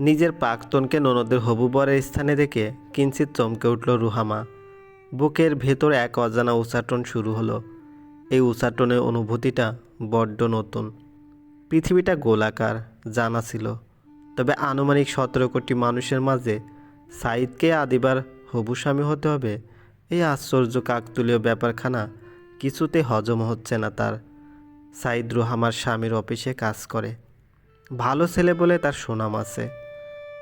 নিজের প্রাক্তনকে ননদের হবু বরের স্থানে দেখে কিঞ্চিত চমকে উঠল রুহামা। বুকের ভেতর এক অজানা উচাটন শুরু হলো। এই উচাটনের অনুভূতিটা বড্ড নতুন। পৃথিবীটা গোলাকার, জানা ছিল। তবে আনুমানিক সতেরো কোটি মানুষের মাঝে সাইদকে আদিবার হবু স্বামী হতে হবে, এই আশ্চর্য কাকতুলীয় ব্যাপারখানা কিছুতে হজম হচ্ছে না তার। সাইদ রুহামার স্বামীর অফিসে কাজ করে। ভালো ছেলে বলে তার সুনাম আছে।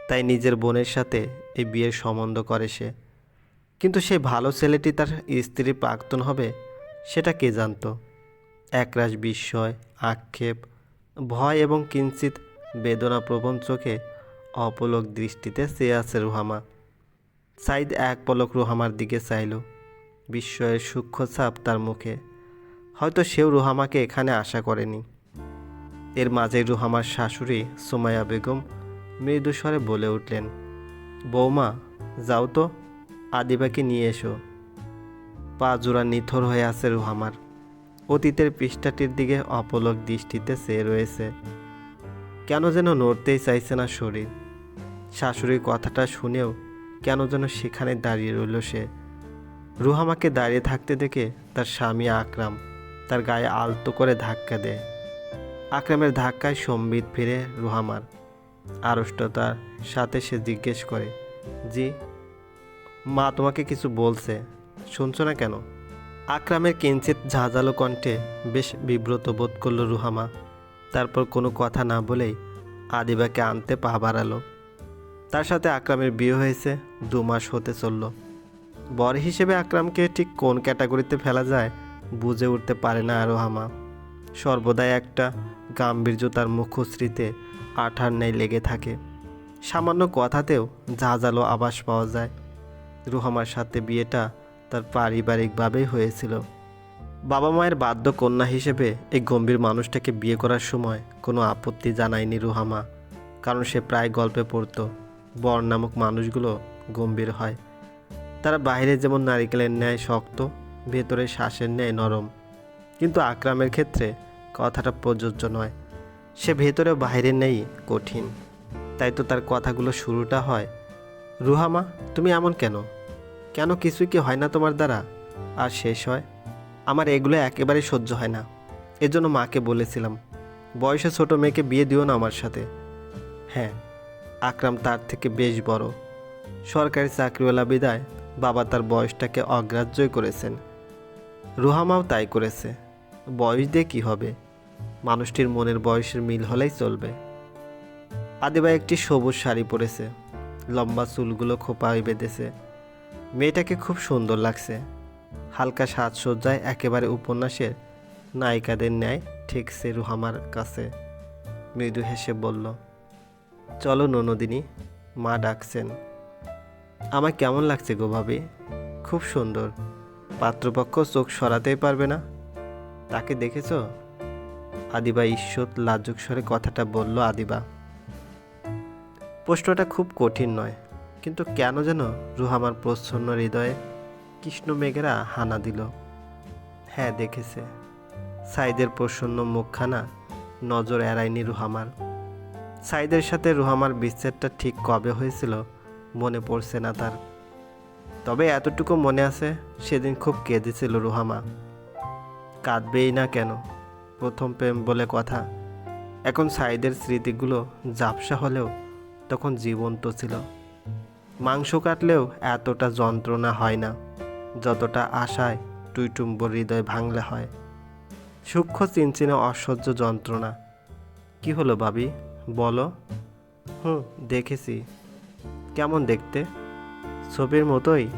তাই নিজের বোনের সাথে এই বিয়ের সম্বন্ধ করে সে। কিন্তু সেই ভালো ছেলেটি তার স্ত্রী প্রাক্তন হবে, সেটা কে জানতো? একরাশ বিস্ময়, আক্ষেপ, ভয় এবং কিঞ্চিত বেদনাপ্রবণ চোখে অপলক দৃষ্টিতে চেয়ে আছে রুহামা। সাইদ এক পলক রুহামার দিকে চাইল। বিস্ময়ের সূক্ষ্ম ছাপ তার মুখে। হয়তো সেও রুহামাকে এখানে আশা করেনি। এর মাঝে রুহামার শাশুড়ি সুমাইয়া বেগম মৃদু স্বরে বলে উঠলেন, বৌমা, যাও তো, আদিবাকে নিয়ে এসো। পা জোড়া নিথর হয়ে আছে রুহামার অতীতের পৃষ্ঠাটির দিকে অপলক দৃষ্টিতে চেয়ে রয়েছে। কেন যেন নড়তেই চাইছে না শরীর। শাশুড়ির কথাটা শুনেও কেন যেন সেখানে দাঁড়িয়ে রইল সে। রুহামাকে দাঁড়িয়ে থাকতে দেখে তার স্বামী আকরাম তার গায়ে আলতো করে ধাক্কা দেয়। আকরামের ধাক্কায় সম্বিত ফিরে রুহামার আড়ষ্টতার সাথে সে জিজ্ঞেস করে, জি, মা তোমাকে কিছু বলছে। শুনছো না কেন? আকরামের কিঞ্চিত ঝাঁঝালো কণ্ঠে বেশ বিব্রত বোধ করল রুহামা। তারপর কোনো কথা না বলেই আদিবাকে আনতে পা বাড়ালো। তার সাথে আকরামের বিয়ে হয়েছে, দু মাস হতে চলল। বর হিসেবে আকরামকে ঠিক কোন ক্যাটাগরিতে ফেলা যায় বুঝে উঠতে পারে না রোহামা। সর্বদাই একটা গাম্ভীর্য তার মুখশ্রীতে আঠার ন্যায় লেগে থাকে। সামান্য কথাতেও ঝাঁঝালো আভাস পাওয়া যায়। রুহামার সাথে বিয়েটা তার পারিবারিকভাবেই হয়েছিল। বাবা মায়ের বাধ্য কন্যা হিসেবে এই গম্ভীর মানুষটাকে বিয়ে করার সময় কোনো আপত্তি জানায়নি রুহামা, কারণ সে প্রায় গল্পে পড়তো। বর নামক মানুষগুলো গম্ভীর হয়। তারা বাইরে যেমন নারিকেলের ন্যায় শক্ত, ভেতরে শ্বাসের ন্যায় নরম। কিন্তু আকরামের ক্ষেত্রে কথাটা প্রযোজ্য নয়। সে ভেতরে বাইরে নেই, কঠিন। তাই তো তার কথাগুলো শুরুটা হয় রুহামা তুমি এমন কেন? কেন কিছুই কি হয় না তোমার দ্বারা? আর শেষ হয়, আমার এগুলো একেবারে সহ্য হয় না। এজন্য মাকে বলেছিলাম, বয়সে ছোট মেয়েকে বিয়ে দিও না আমার সাথে। হ্যাঁ আকরাম তার থেকে বেশ বড়। সরকারি চাকরিওয়ালা বিদায় বাবা তার বয়সটাকে অগ্রাহ্যই করেছেন। রুহামাও তাই করেছে। বয়স দিয়ে কী হবে? মানুষটির মনের বয়সের মিল হলেই চলবে। আদিবা একটি সবুজ শাড়ি পরেছে। লম্বা চুলগুলো খোপায় বেঁধেছে। মেয়েটাকে খুব সুন্দর লাগছে। হালকা সাজসজ্জায় একেবারে উপন্যাসের নায়িকাদের ন্যায় ঠেকছে রুহামার কাছে। মৃদু হেসে বলল, চলো ননদিনী, মা ডাকছেন। আমার কেমন লাগছে গো ভাবি? খুব সুন্দর। পাত্রপক্ষ চোখ সরাতেই পারবে না। তাকে দেখেছ? আদিবা ঈশ্বর লাজুক স্বরে কথাটা বলল, আদিবা, প্রশ্নটা খুব কঠিন নয়, কিন্তু কেন যেন রুহামার প্রচ্ছন্ন হৃদয়ে কৃষ্ণ মেঘেরা হানা দিল। হ্যাঁ দেখেছে, সাইদের প্রসন্ন মুখখানা নজর এড়ায়নি রুহামার সাইদের সাথে রুহামার বিচ্ছেদটা ঠিক কবে হয়েছিল মনে পড়ছে না তার। তবে এতটুকু মনে আছে, সেদিন খুব কেঁদেছিল রুহামা কাঁদবেই না কেন প্রথম প্রেম বলে কথা। এখন সাইদের স্মৃতিগুলো ঝাপসা হলেও তখন জীবন্ত ছিল। মাংস কাটলেও এতটা যন্ত্রণা হয় না, যতটা আশায় টুইটুম্বর হৃদয় ভাঙলে হয়। সূক্ষ্ম চিনচিনে অসহ্য যন্ত্রণা। কি হলো বাবি বলো। হুম, দেখেছি। কেমন দেখতে? ছবির মতোই।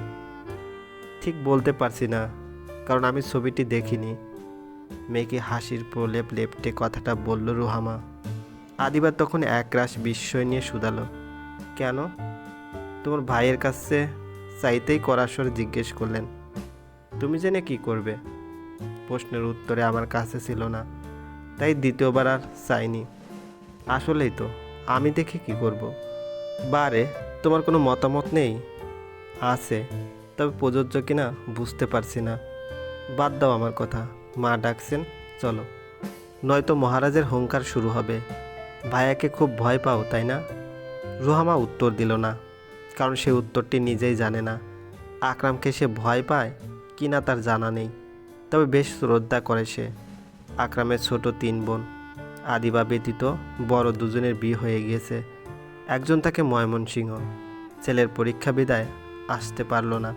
ঠিক বলতে পারছি না, কারণ আমি ছবিটি দেখিনি। মেয়েকে হাসির প্রলেপ লেপটে কথাটা বলল রুহামা। আদিবার তখন একরাশ বিস্ময় নিয়ে শুধালো। কেন? তোমার ভাইয়ের কাছে চাইতেই করাসর জিজ্ঞেস করলেন। তুমি জেনে কি করবে? প্রশ্নের উত্তরে আমার কাছে ছিল না, তাই দ্বিতীয়বার আর চাইনি। আসলেই তো, আমি দেখে কি করব। বারে, তোমার কোনো মতামত নেই? আছে, তবে প্রযোজ্য কিনা বুঝতে পারছি না। বাদ দাও আমার কথা। মা ডাকছেন, চলো। নয়তো মহারাজের হুঙ্কার শুরু হবে। ভাইয়াকে খুব ভয় পাও, তাই না? রুহামা উত্তর দিল না, কারণ সে উত্তরটি নিজেই জানে না। আকরামকে সে ভয় পায় কি না তার জানা নেই, তবে বেশ শ্রদ্ধা করে সে। আকরামের ছোট তিন বোন, আদিবা ব্যতীত বড় দুজনের বিয়ে হয়ে গিয়েছে। একজন তাকে ময়মনসিংহ, ছেলের পরীক্ষা বিদায় আসতে পারল না,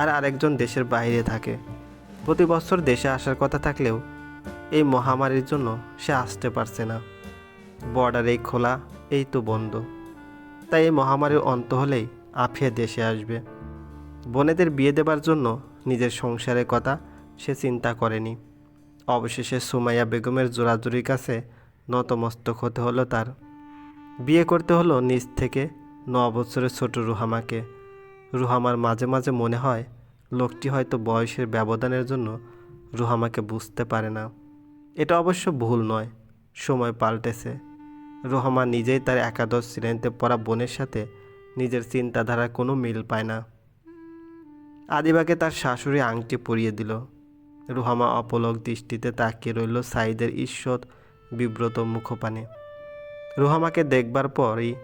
আর আরেকজন দেশের বাইরে থাকে। প্রতি বছর দেশে আসার কথা থাকলেও এই মহামারীর জন্য সে আসতে পারছে না। বর্ডার এই খোলা, এই তো বন্ধ। তাই এই মহামারীর অন্ত হলেই আফিয়া দেশে আসবে। বোনেদের বিয়ে দেবার জন্য নিজের সংসারের কথা সে চিন্তা করেনি। অবশেষে সুমাইয়া বেগমের জোরাজুরির কাছে নতমস্তক হতে হলো তার। বিয়ে করতে হলো নিজ থেকে ন বছরের ছোট রুহামাকে। রুহামার মাঝে মাঝে মনে হয় লোকটি হয়তো বয়সের ব্যবধানের জন্য রুহামাকে বুঝতে পারে না। এটা অবশ্য ভুল নয়, সময় পাল্টেছে। রুহামা নিজেই তার একাদশ শ্রেণীতে পড়া বোনের সাথে নিজের চিন্তাধারার কোনো মিল পায় না। আদিবাকে তার শাশুড়ি আংটি পরিয়ে দিল। রুহামা অপলক দৃষ্টিতে তাকিয়ে রইল সাইদের ঈশ্বর বিব্রত মুখপানে। রুহামাকে দেখবার পরই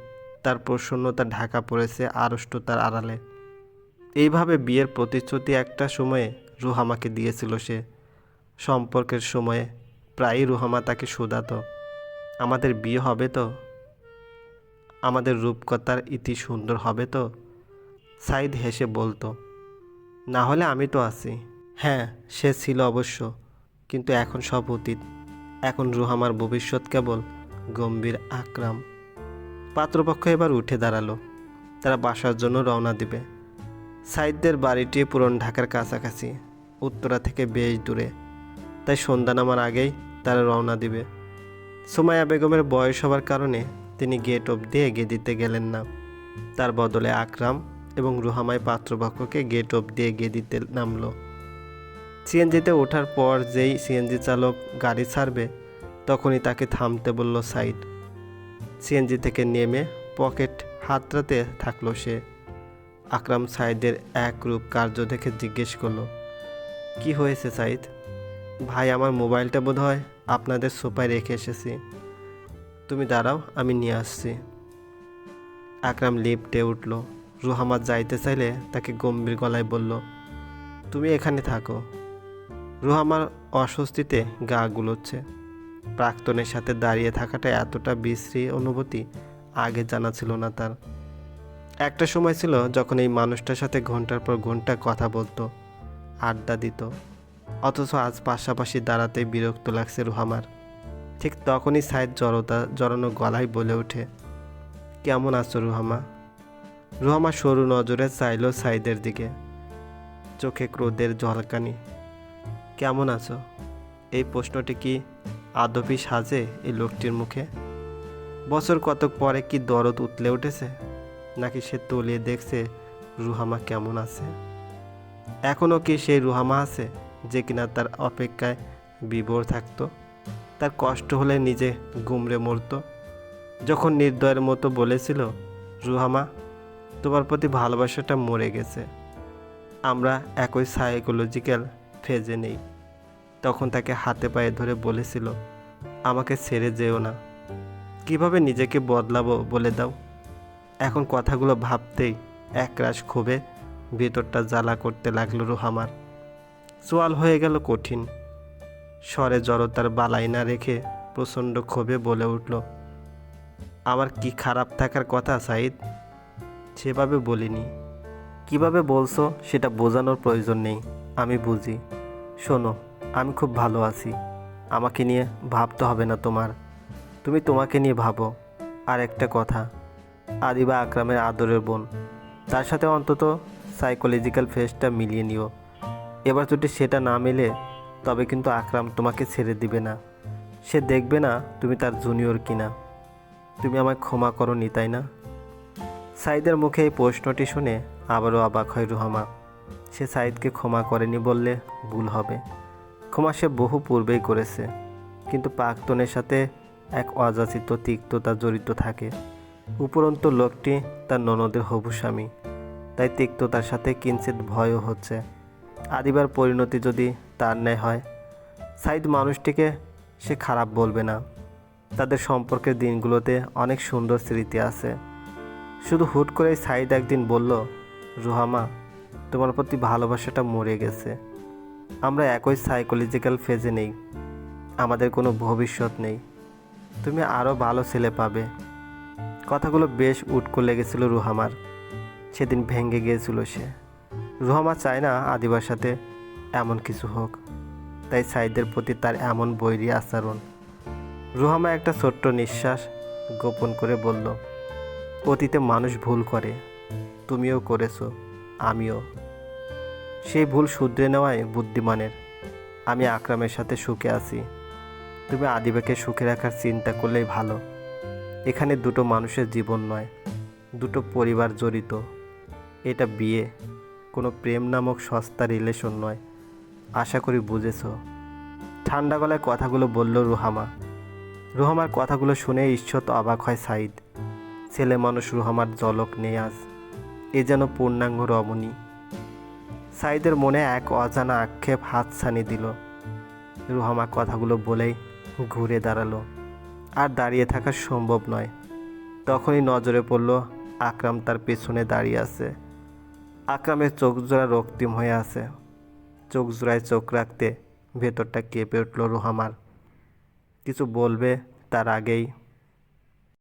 তার প্রসন্নতা ঢাকা পড়েছে আড়ষ্টতার আড়ালে। এইভাবে বিয়ের প্রতিশ্রুতি একটা সময়ে রুহামাকে দিয়েছিল সে। সম্পর্কের সময়ে প্রায়ই রুহামা তাকে শুধাত, আমাদের বিয়ে হবে তো? আমাদের রূপকথার ইতি সুন্দর হবে তো? সাইদ হেসে বলতো, না হলে আমি তো আছি। হ্যাঁ সে ছিল অবশ্য, কিন্তু এখন সব অতীত। এখন রুহামার ভবিষ্যৎ কেবল গম্ভীর আকরাম। পাত্রপক্ষ এবার উঠে দাঁড়াল। তারা বাসার জন্য রওনা দিবে। সাইদদের বাড়িটি পুরন ঢাকার কাছাকাছি, উত্তরা থেকে বেশ দূরে। তাই সন্ধ্যা নামার আগেই তারা রওনা দিবে। সুমাইয়া বেগমের বয়স হবার কারণে তিনি গেট অবধি এগিয়ে দিতে গেলেন না। তার বদলে আকরাম এবং রুহামাই পাত্রপক্ষকে গেট অবধি এগিয়ে দিতে নামলো। সিএনজিতে ওঠার পর যেই সিএনজি চালক গাড়ি ছাড়বে, তখনই তাকে থামতে বলল সাইড সিএনজি থেকে নেমে পকেট হাতড়াতে থাকল সে। আকরাম সাইদের এক রূপ কার্য দেখে জিজ্ঞেস করল, কি হয়েছে সাইদ ভাই, আমার মোবাইলটা বোধ হয় আপনাদের সোফায় রেখে এসেছি। তুমি দাঁড়াও, আমি নিয়ে আসছি। আকরাম লিফটে উঠল। রুহামাদ যাইতে চাইলে তাকে গম্ভীর গলায় বলল, তুমি এখানে থাকো। রুহামার অস্বস্তিতে গা গুলোচ্ছে। প্রাক্তনের সাথে দাঁড়িয়ে থাকাটা এতটা বিশ্রী অনুভূতি আগে জানা ছিল না তার। একটা সময় ছিল যখন এই মানুষটার সাথে ঘণ্টার পর ঘণ্টা কথা বলতো, আড্ডা দিত, অথচ আজ পাশাপাশি দাঁড়াতে বিরক্ত লাগছে রুহামার। ঠিক তখনই সাইদ জড়তা, জড়ানো গলায় বলে ওঠে, কেমন আছো রুহামা? রুহামা সরু নজরে চাইল সাইদের দিকে, চোখে ক্রোধের ঝলকানি কেমন আছো? এই প্রশ্নটি কি আদপি সাজে এই লোকটির মুখে? বছর কতক পরে কি দরদ উতলে উঠেছে? নাকি সে তলিয়ে দেখছে রুহামা কেমন আছে? এখনও কি সেই রুহামা আছে যে কিনা তার অপেক্ষায় বিভোর থাকতো? তার কষ্ট হলে নিজে গুমড়ে মরতো? যখন নির্দয়ের মতো বলেছিল, রুহামা, তোমার প্রতি ভালোবাসাটা মরে গেছে। আমরা একই সাইকোলজিক্যাল ফেজে নেই। তখন তাকে হাতে পায়ে ধরে বলেছিল, আমাকে ছেড়ে যেও না। কীভাবে নিজেকে বদলাবো বলে দাও? এখন কথাগুলো ভাবতেই একরাশ ক্ষোভে ভেতরটা জ্বালা করতে লাগল রুহামার। সোয়াল হয়ে গেল কঠিন। স্বরে জড়তার বালাই না রেখে প্রচণ্ড ক্ষোভে বলে উঠল, আমার কি খারাপ থাকার কথা সাইদ সেভাবে বলিনি। কীভাবে বলছো সেটা বোঝানোর প্রয়োজন নেই, আমি বুঝি। শোনো, আমি খুব ভালো আছি। আমাকে নিয়ে ভাবতে হবে না তোমার। তুমি তোমাকে নিয়ে ভাবো। আর একটা কথা আদিবা আকরামের আদরের বোন। তার সাথে অন্তত সাইকোলজিক্যাল ফেসটা মিলিয়ে নিও। এবার যদি সেটা না মেলে, তবে কিন্তু আকরাম তোমাকে ছেড়ে দিবে না। সে দেখবে না তুমি তার জুনিয়র কিনা। তুমি আমায় ক্ষমা করো নি তাই না? সাইদের মুখে এই প্রশ্নটি শুনে আবারও অবাক হয় রুহামা। সে সাইদকে ক্ষমা করেনি বললে ভুল হবে। ক্ষমা সে বহু পূর্বেই করেছে। কিন্তু প্রাক্তনের সাথে এক অযাচিত তিক্ততা জড়িত থাকে। উপরন্ত লোকটি তার ননদের হবু স্বামী। তাই তিক্ততার সাথে কিঞ্চিত ভয়ও হচ্ছে। আদিবার পরিণতি যদি তার ন্যায় হয় সাইদ মানুষটিকে সে খারাপ বলবে না। তাদের সম্পর্কের দিনগুলোতে অনেক সুন্দর স্মৃতি আছে। শুধু হুট করেই সাইদ একদিন বলল, রুহামা, তোমার প্রতি ভালোবাসাটা মরে গেছে। আমরা একই সাইকোলজিক্যাল ফেজে নেই। আমাদের কোনো ভবিষ্যৎ নেই। তুমি আরও ভালো ছেলে পাবে। কথাগুলো বেশ উটকো লেগেছিল রুহামার। সেদিন ভেঙে গিয়েছিল সে। রুহামা চায় না আদিবার সাথে এমন কিছু হোক। তাই সাইদের প্রতি তার এমন বৈরী আচরণ। রুহামা একটা ছোট্ট নিঃশ্বাস গোপন করে বলল, অতীতে মানুষ ভুল করে। তুমিও করেছ, আমিও। সেই ভুল শুধরে নেওয়াই বুদ্ধিমানের। আমি আকরামের সাথে সুখে আছি। তুমি আদিবাকে সুখে রাখার চিন্তা করলেই ভালো। এখানে দুটো মানুষের জীবন নয়, দুটো পরিবার জড়িত। এটা বিয়ে, কোনো প্রেম নামক সস্তা রিলেশন নয়। আশা করি বুঝেছ। ঠান্ডা গলায় কথাগুলো বলল রুহামা। রুহামার কথাগুলো শুনে ঈশ্বর তো অবাক হয় সাইদ ছেলে মানুষ রুহামার জলক নেই আজ। এ যেন পূর্ণাঙ্গ রমণী। সাইদের মনে এক অজানা আক্ষেপ হাত ছানি দিল। রুহামা কথাগুলো বলেই ঘুরে দাঁড়াল। আর দাঁড়িয়ে থাকা সম্ভব নয়। তখনই নজরে পড়ল, আকরাম তার পেছনে দাঁড়িয়ে আছে। আকরামের চোখ জোড়া রক্তিম হয়ে আছে। চোখ জোড়ায় চোখ রাখতে ভেতরটা কেঁপে উঠল রোহামার। কিছু বলবে তার আগেই